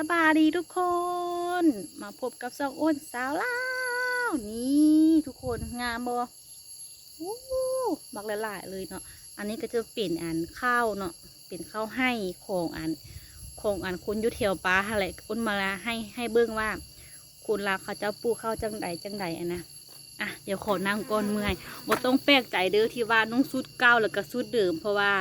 สบายดีทุกคน มาพบกับซองอ้นสาวลาวนี่ทุกคนงามบ่วู้บักหลายๆเลยเนาะอันนี้ก็จะเป็นอันข้าวเนาะเป็นข้าวให้ของอันของอันคนอยุเทียวปลาอะไรอ้นมาละให้ให้เบิ้องว่า คุณลาเขาเจ้าปูข้าวจังใดจังใดอะนนะอะเดี๋ยวขอนั่งก่อนเมื่อยบ่ต้องแปลกใจเด้อที่ว่าน้องสุดเก้าแล้วก็สุดเดิมเพราะว่า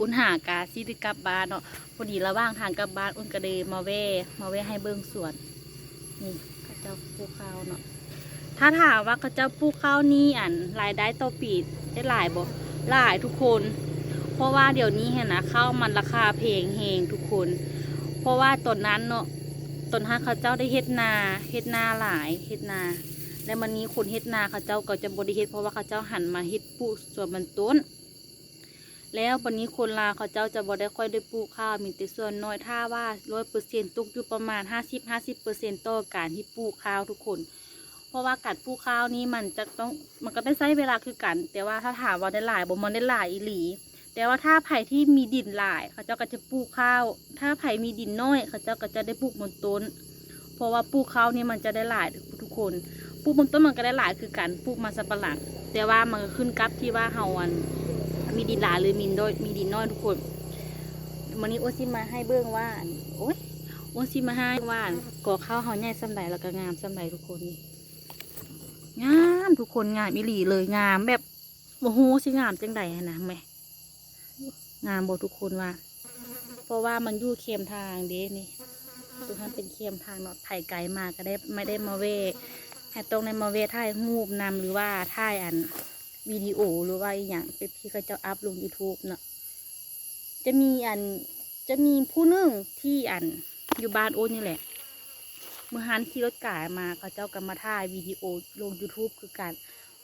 อุ่นหากาซิดกลับบ้านเนาะพอดีระหว่างทางกลับบ้านอุ่นก็เลยมาแวะมาแวะให้เบิ้งสวนนี่ข้าเจ้าปลูกข้าวเนาะถ้าถามว่าข้าเจ้าปลูกข้าวนี่อันรายได้ต่อปีได้หลายบ่หลายทุกคน เพราะว่าเดี๋ยวนี้เห็นนะข้าวมันราคาเพงเฮงทุกคน เพราะว่าตอนนั้นเนาะตอนนั้นเขาเจ้าได้เฮ็ดนาเฮ็ดนาหลายเฮ็ดนาแล้วมันนี้คนเฮ็ดนาเขาเจ้าก็จะบริเฮ็ดเพราะว่าเขาเจ้าหันมาเฮ็ดปลูกส่วนมันต้น แล้ววันนี้คนลาวเขาเจ้าจะบ่ได้ค่อยได้ปลูกข้าวมีแต่ส่วนน้อยถ้าว่าร้อยเปอร์เซ็นตกอยู่ประมาณห้าสิบห้าสิบเปอร์เซ็นต่อการที่ปลูกข้าวทุกคน เพราะว่าการปลูกข้าวนี้มันจะต้องมันก็ได้ใช้เวลาคือกัน แต่ว่าถ้าถามว่าได้หลายบ่มันได้หลายอีหลี แต่ว่าถ้าไผ่ที่มีดินหลาย เขาเจ้าก็จะปลูกข้าว ถ้าไผ่มีดินน้อย เขาเจ้าก็จะได้ปลูกบนต้น เพราะว่าปลูกข้าวนี่มันจะได้หลายทุกคนปลูกบนต้นมันก็ได้หลายคือกันปลูกมาสับปะหลังแต่ว่ามันก็ขึ้นกับที่ว่าเฮาอัน มีดินหลาหรือมีน้อยมีดินน้อยทุกคนวันนี้โอซิมาให้เบื้องว่านโอ้ยโอซิมาให้ว่านก่อข้าวเขาใหญ่สำใดแล้วก็งามสำใดทุกคนนี่งามทุกคนงามอีหลีเลยงามแบบโอ้โหสิงามจังใดอะนะแม่งามบทุกคนว่า เพราะว่ามันยู่เค็มทางเด้นี่ตัวนั้นเป็นเค็มทางเนาะไผ่ไกลมาก็ได้ไม่ได้มาเวให้ตรงในมาเวถ่ายรูปนำหรือว่าถ่ายอัน วิดีโอหรือว่าอย่างเป็นที่เขาจะอัพลง YouTube เนาะจะมีอันจะมีผู้หนึ่งที่อันอยู่บ้านโอ้นนี่แหละ เมื่อฮันขี่รถกายมาเขาเจ้าก็มาถ่ายวิดีโอลง YouTube คือกัน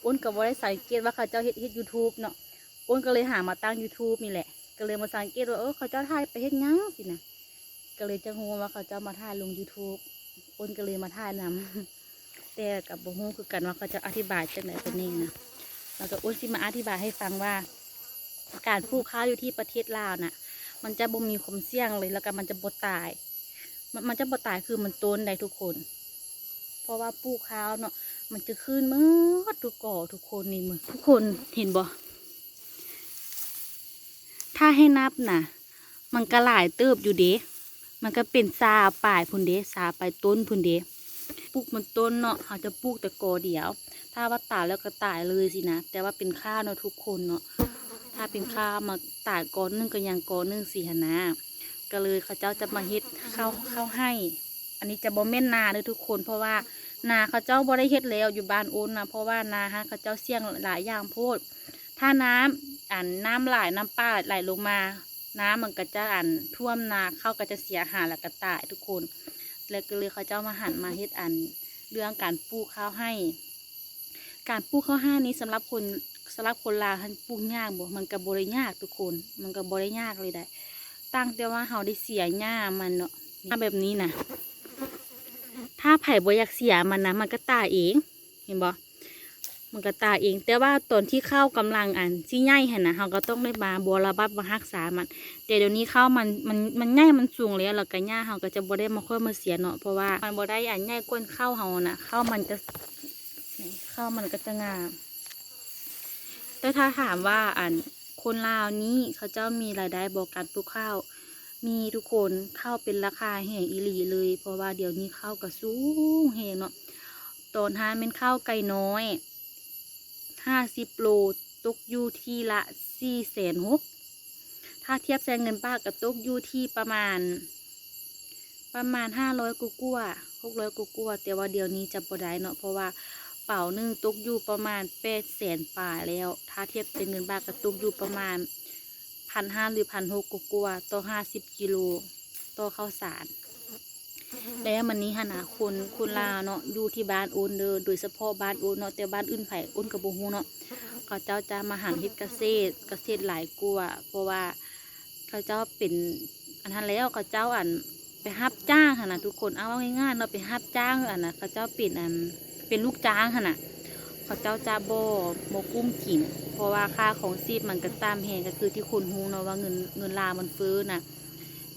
อ้นก็บ่ได้สังเกตว่าเขาเจ้าเฮ็ดเฮ็ด YouTube เนาะอ้นก็เลยหามาตั้ง YouTube นี่แหละ ก็เลยมาสังเกตว่าเออเขาเจ้าถ่ายไปเฮ็ดหยังสินะก็เลยจะงูว่าเขาเจ้ามาถ่ายลง YouTube อ้นก็เลยมาถ่ายนำแต่กับบ่ฮู้คือกันว่าเขาจะอธิบายจังไดเป็นนี่นะ แล้วก็อุ้นสิมาอธิบายให้ฟังว่า การปลูกข้าวอยู่ที่ประเทศลาวน่ะ มันจะบ่มีความเสี่ยงเลยแล้วก็มันจะบ่ตาย มันมันจะบ่ตายคือมันต้นได้ทุกคน เพราะว่าปลูกข้าวเนาะมันจะขึ้นมืดทุกก่อทุกคนนี่มือทุกคนเห็นบ่ถ้าให้นับน่ะ มันก็หลายเติบอยู่เด้มันก็เป็นซาปลายพุ่นเด้ซาปลายต้นพุ่นเด้ ปลูกมันต้นเนาะเขาจะปลูกแต่กอเดียว ถ้าว่าตายแล้วก็ตายเลยสินะ แต่ว่าเป็นข้าวเนาะทุกคนเนาะ ถ้าเป็นข้าวมาตายกอนึงก็ยังกอนึงสิหนนะ ก็เลยเขาเจ้าจะมาเฮ็ดข้าวข้าวให้ อันนี้จะบ่แม่นนาเลยทุกคน เพราะว่านาเขาเจ้าบ่ได้เฮ็ดแล้วอยู่บ้านโอนนะเพราะว่านาฮะเขาเจ้าเสี่ยงหลายอย่างโพด ถ้าน้ำอันน้ำไหลน้ำป้าไหลลงมา น้ำมันก็จะอันท่วมนาเข้าก็จะเสียหายแล้วก็ตายทุกคน แล้วก็เลยเขาเจ้ามาหันมาเฮ็ดอันเรื่องการปลูกข้าวให้ การปลูกข้าวห้านี้สำหรับคนสำหรับคนลาวท่านปลูกยากบ่มันก็บ่ได้ยากทุกคน มันก็บ่ได้ยากเลยได้ตั้งแต่ว่าเขาได้เสียหญ้ามันเนาะถ้าแบบนี้นะถ้าไผ่บ่อยากเสียมันนะมันก็ตายเอง เห็นบ่ มันก็ตายเอง แต่ว่าตอนที่ข้าวกำลังอันที่ใหญ่หั่นนะเฮาก็ต้องได้มาบัวระบัดมารักษามัน แต่เดี๋ยวนี้ข้าวมันมันมันใหญ่มันสูงแล้วแล้วก็หญ้าเฮาก็จะบ่ได้มาค่อยมาเสียเนาะเพราะว่ามันบ่ได้อันใหญ่กว่าข้าวเฮาน่ะข้าวมันจะข้าวมันก็จะงามแต่ถ้าถามว่าอันคนลาวนี้เขาเจ้ามีรายได้บอกการปลูกข้าว มีทุกคนข้าวเป็นราคาแห่งอีหลีเลย เพราะว่าเดี๋ยวนี้ข้าวก็สูงแห่งเนาะตอนหาเป็นข้าวไก่น้อย ห้าสิบโลตกอยู่ที่ละสี่แสนหกถ้าเทียบแซงเงินป้ากับตกอยู่ที่ประมาณ ประมาณห้าร้อยกุกัวหกร้อยกุกัวแต่ว่าเดี๋ยวนี้จะบ่ได้เนาะเพราะว่าเป่าหนึ่งตกอยู่ประมาณแปดแสนป่าแล้ว ถ้าเทียบเป็นเงินบาทก็ตกอยู่ประมาณพันห้าหรือพันหกกุกัวต่อห้าสิบกิโลต่อข้าวสาร แล้วมันนี้ฮะนะคนคนลาเนาะอยู่ที่บ้านโอนเด้อโดยเฉพาะบ้านโอนเนาะแต่บ้านอื่นไผ่โอนกับโบฮูเนาะเขาเจ้าจะมาหันเฮ็ดเกษตรเกษตรหลายกว่าเพราะว่าเขาเจ้าเป็นอันนั้นแล้วเขาเจ้าอันไปรับจ้างค่ะนะทุกคนเอาว่าง่ายๆเนาะไปรับจ้างอันนะเขาเจ้าเป็นอันเป็นลูกจ้างค่ะนะเขาเจ้าจะโบโบกุ้มกินเพราะว่าค่าของซีดมันก็ตามแหงก็คือที่คุณฮูเนาะว่าเงินเงินลามันฟื้นนะ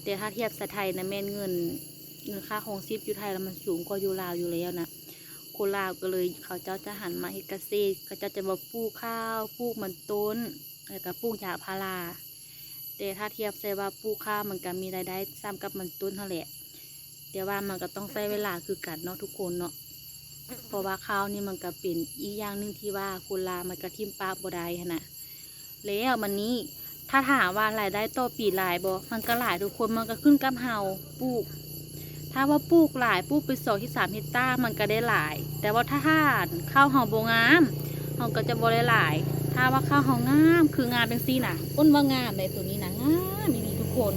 แต่ถ้าเทียบสไทยนะแม่นเงินเงิน ค่าของซีบอยู่ไทยแล้วมันสูงกว่าอยู่ลาวอยู่แล้วนะคนลาวก็เลยเขาเจ้าจะหันมาเฮ็ดเกษตรเขาเจ้าจะมาปลูกข้าวปลูกมันต้นแล้วก็ปลูกยาพาราแต่ถ้าเทียบใส่ว่าปลูกข้าวมันก็มีรายได้ซ้ำกับมันต้นเท่าแหละแต่ว่ามันก็ต้องใช้เวลาคือกันเนาะทุกคนเนาะเพราะว่าข้าวนี่มันก็เป็นอีกอย่างหนึ่งที่ว่าคนลาวมันก็ทิมปาบด้หั้นนะแล้วมันนี้ถ้าถามว่ารายได้ต่อปีหลายบ่มันก็หลายทุกคนมันก็ขึ้นกับเฮาปลูก ถ้าว่าปลูกหลายปลูกไปสองที่สามเฮกตาร์มันก็ได้หลาย แต่ว่าถ้าห่านข้าวเฮาบ่งามเฮาก็จะบ่ได้หลาย ถ้าว่าข้าวเฮางามคืองามเป็นซีน่ะอ้นว่างามเลยตัวนี้นะงามอีหลีทุกคน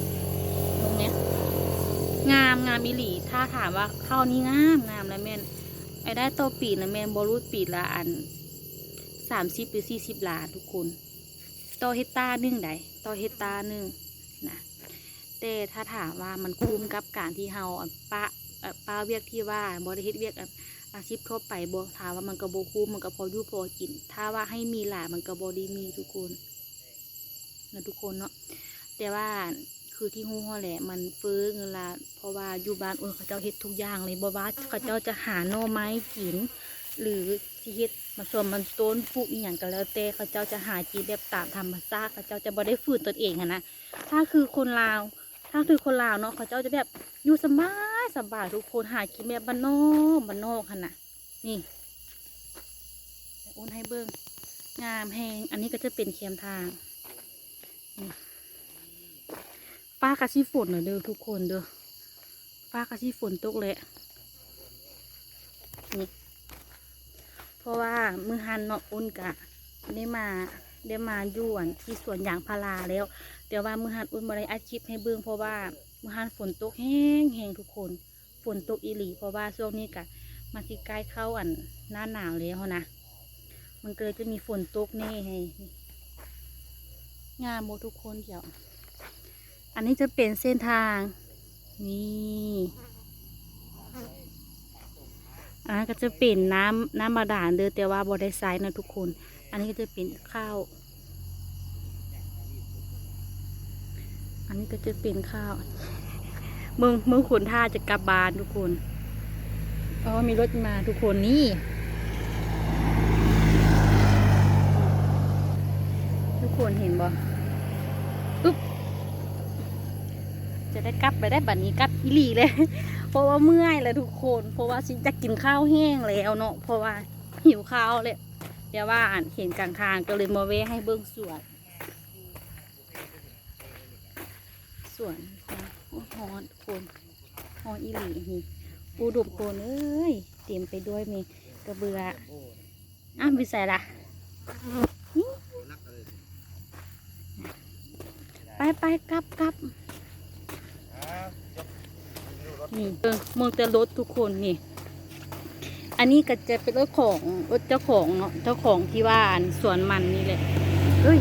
ตรงเนี้ยงามงามอีหลีถ้าถามว่าข้าวนี้งามงามแล้วแม่นไอ้ได้โตปีนะแม่นบรู้ปีละอันสามสิบหรือสี่สิบล้านทุกคนโตเฮกตาร์หนึ่งใดโตเฮกตาร์หนึ่งนะ แต่ถ้าถามว่ามันคุ้มกับการที่เฮาปะป้าเวียกที่ว่าบริเฮ็ดเวียกอาชีพทั่วไปบ่ถามว่ามันก็บ่คุ้มมันก็พออยู่พอกิน ถ้าว่าให้มีหลายมันก็บ่ดีมีทุกคนนะทุกคนเนาะแต่ว่าคือที่ฮู้แหละมันเฟื้อเงินละเพราะว่าอยู่บ้านอุ่นเขาเจ้าเฮ็ดทุกอย่างเลยบ่ว่าเขาเจ้าจะหาหน่ไม้กิน หรือสิเฮ็ดมาส่วนมันต้นปลูกอีหยังก็แล้วแต่เขาเจ้าจะหากินแบบตามธรรมชาติเขาเจ้าจะบ่ได้ฝืนตนเองนะถ้าคือคนลาว ถ้าคือคนลาวเนาะเขาเจ้าจะแบบอยู่สบายสบายทุกคนหากินแบบบ้านนอกบ้านนอกหันน่ะนี่โอนให้เบิ้งงามแหงอันนี้ก็จะเป็นเคียมทางนี่ฟ้ากระชีฝนหน่อยเด้อทุกคนเด้อฟ้ากระชีฝนตกเลยนี่เพราะว่ามือฮันเนาะอุ่นกะได้มา ได้มาอยู่อันที่สวนยางพาราแล้วแต่ว่ามือฮันอุ่นมาได้อัดคลิปให้เบิ่งเพราะว่ามือฮันฝนตกแห้งแห้งทุกคน ฝนตกอีหลี เพราะว่าช่วงนี้กะมาสิใกล้เข้าอันหน้าหนาวแล้วนะ มันเก็เลยจะมีฝนตกแน่ให้งามโมทุกคนเดี๋ยว อันนี้จะเป็นเส้นทาง นี่อันนั้นก็จะเป็นน้ำน้ำบาดาลเด้อแต่ว่าบอได้ไซน์นะทุกคน อันนี้ก็จะเป็นข้าว อันนี้ก็จะเป็นข้าวมึงมึงขุนท่าจะกลับบ้านทุกคนอ๋อมีรถมาทุกคนนี่ ทุกคนเห็นบ่อุ๊บจะได้กลับไปได้บัดนี้กลับอีหลีเลย เพราะว่าเมื่อยแล้วทุกคน เพราะว่าฉันจะกินข้าวแห้งแล้วเนาะเพราะว่าหิวข้าวเลย เดี๋ยวว่าอ่านเห็นกลางทางก็เลยมาเวให้เบิ้งสวนสวนโอ้ฮอนทุกคนฮอนอีหลีนี่ปูดุมโคนเอ้ยเต็มไปด้วยมีกระเบืออ้าวไปใส่ละไปไปกลับกลับนี่เออมองแต่รถทุกคนนี่ อันนี้ก็จะเป็นรถของรถเจ้าของเนาะเจ้าของที่ว่านสวนมันนี่แหละเฮ้ย